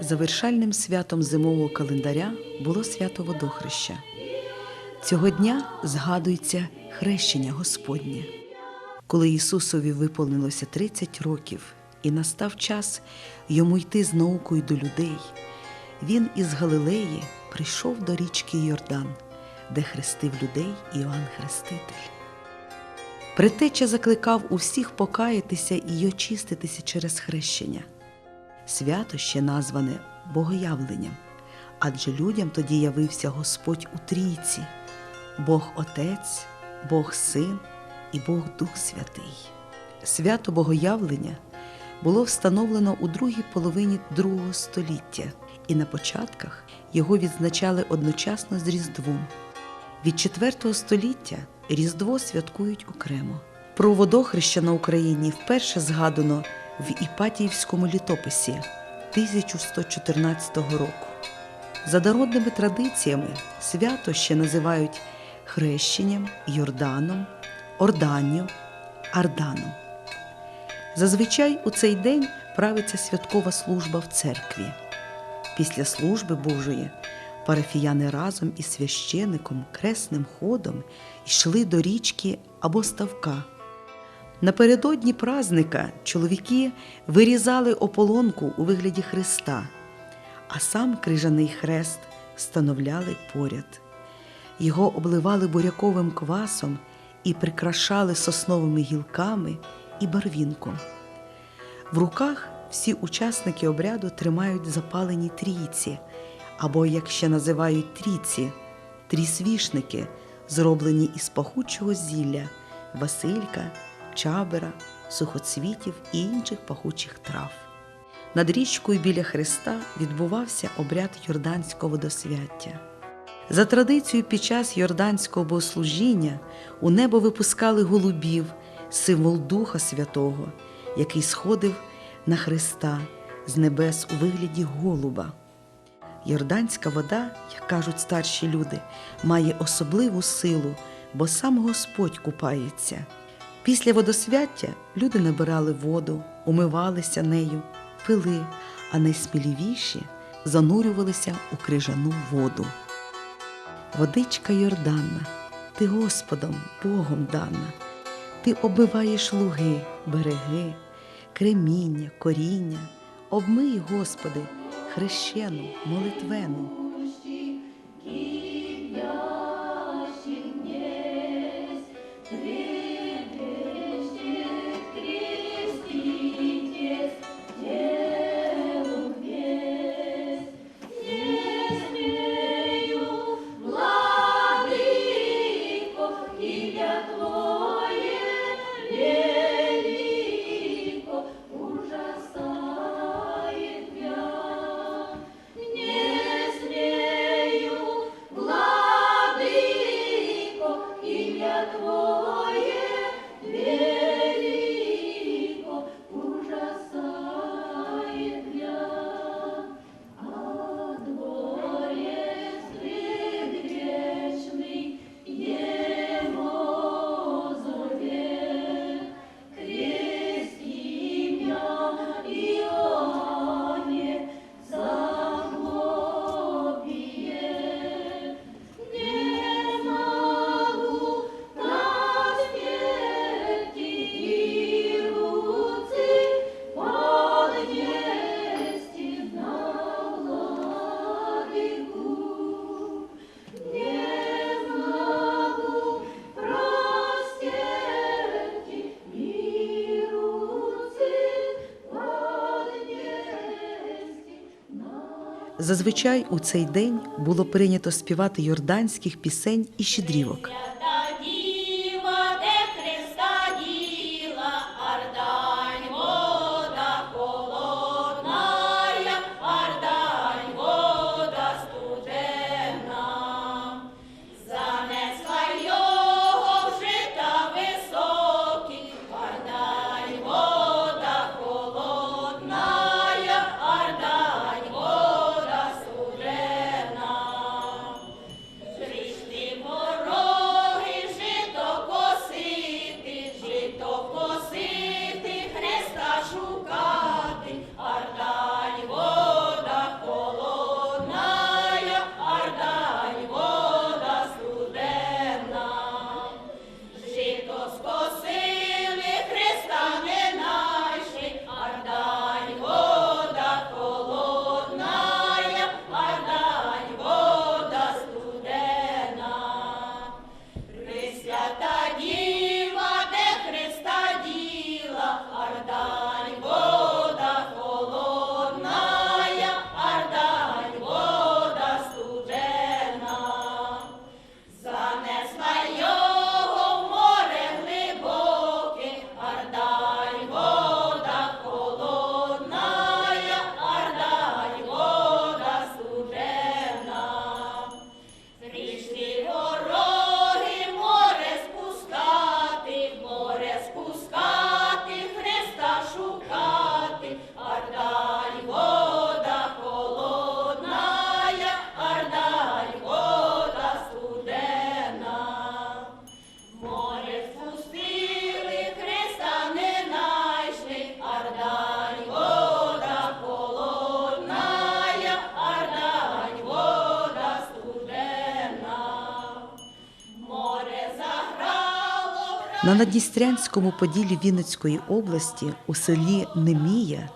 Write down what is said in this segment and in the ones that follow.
Завершальним святом зимового календаря було свято водохреща. Цього дня згадується хрещення Господнє. Коли Ісусові виповнилося 30 років і настав час йому йти з наукою до людей, він із Галилеї прийшов до річки Йордан, де хрестив людей Іоанн Хреститель. Притеча закликав усіх покаятися і очиститися через хрещення. Свято ще назване Богоявленням, адже людям тоді явився Господь у трійці, Бог Отець, Бог Син і Бог Дух Святий. Свято Богоявлення було встановлено у другій половині другого століття, і на початках його відзначали одночасно з Різдвом. Від IV століття Різдво святкують окремо. Про водохреща на Україні вперше згадано в Іпатіївському літописі 1114 року. За народними традиціями свято ще називають хрещенням, Йорданом, Орданню, Арданом. Зазвичай у цей день правиться святкова служба в церкві. Після служби Божої парафіяни разом із священиком кресним ходом йшли до річки або ставка. Напередодні празника чоловіки вирізали ополонку у вигляді хреста, а сам крижаний хрест встановляли поряд. Його обливали буряковим квасом і прикрашали сосновими гілками і барвінком. В руках всі учасники обряду тримають запалені трійці, або, як ще називають трійці, трісвішники, зроблені із пахучого зілля, василька, чабера, сухоцвітів і інших пахучих трав. Над річкою біля Христа відбувався обряд Йорданського водосвяття. За традицією, під час Йорданського богослужіння у небо випускали голубів, символ Духа Святого, який сходив на Христа з небес у вигляді голуба. Йорданська вода, як кажуть старші люди, має особливу силу, бо сам Господь купається. Після водосвяття люди набирали воду, умивалися нею, пили, а найсміливіші занурювалися у крижану воду. Водичка Йорданна, ти Господом, Богом дана, ти оббиваєш луги, береги, креміння, коріння, обмий, Господи, хрещену, молитвену. Зазвичай у цей день було прийнято співати йорданських пісень і щедрівок. На Надністрянському поділі Вінницької області у селі Немія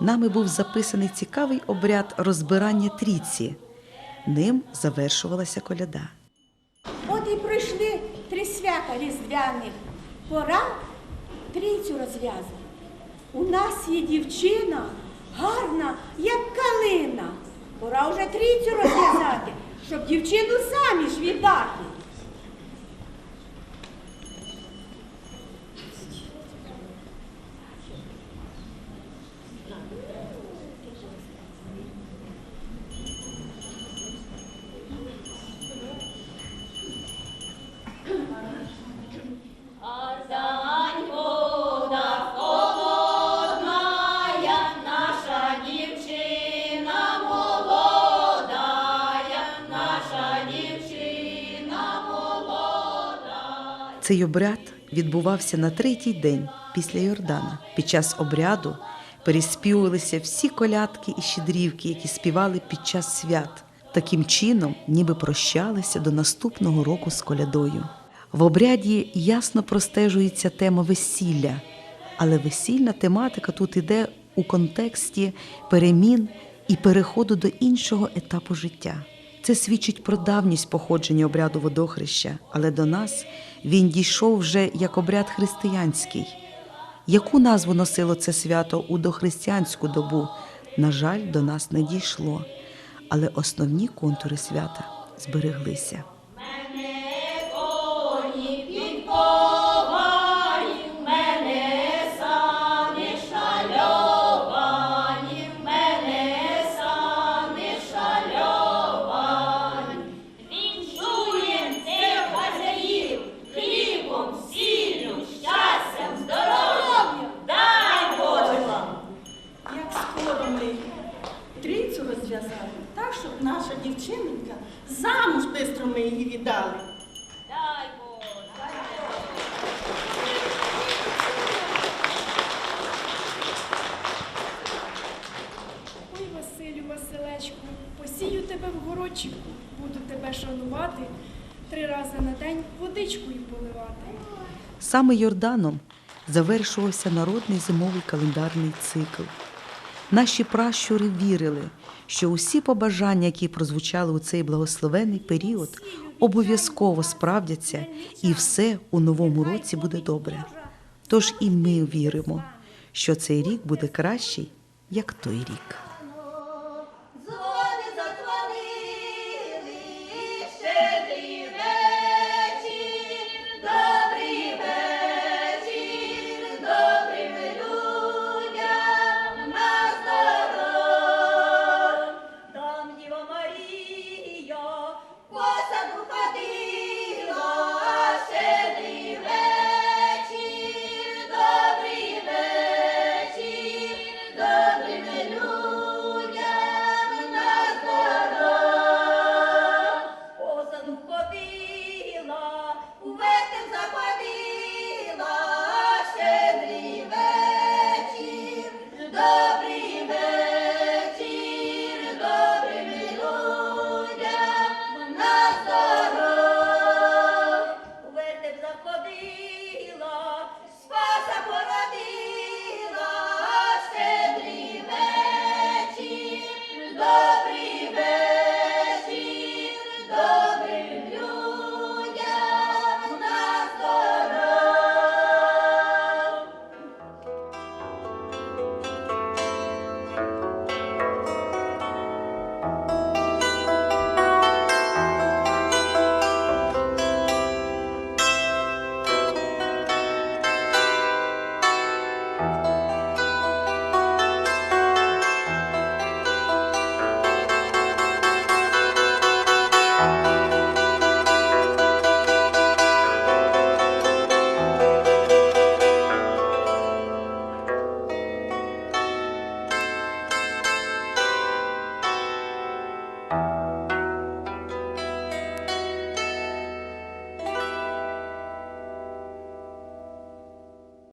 нами був записаний цікавий обряд розбирання трійці. Ним завершувалася коляда. От і пройшли три свята різдвяних. Пора трійцю розв'язати. У нас є дівчина гарна, як калина. Пора вже трійцю розв'язати, щоб дівчину заміж віддати. Цей обряд відбувався на третій день після Йордана. Під час обряду переспівувалися всі колядки і щедрівки, які співали під час свят. Таким чином, ніби прощалися до наступного року з колядою. В обряді ясно простежується тема весілля, але весільна тематика тут іде у контексті перемін і переходу до іншого етапу життя. Це свідчить про давність походження обряду водохреща, але до нас він дійшов вже як обряд християнський. Яку назву носило це свято у дохристиянську добу? На жаль, до нас не дійшло, але основні контури свята збереглися. Мене коні щоб наша дівчинка замуж бистро ми її віддали. Дай Боже! Ой, Василю, Василечку, посію тебе в городчику, буду тебе шанувати, три рази на день водичкою поливати. Саме Йорданом завершувався народний зимовий календарний цикл. Наші пращури вірили, що усі побажання, які прозвучали у цей благословений період, обов'язково справдяться, і все у новому році буде добре. Тож і ми віримо, що цей рік буде кращий, як той рік.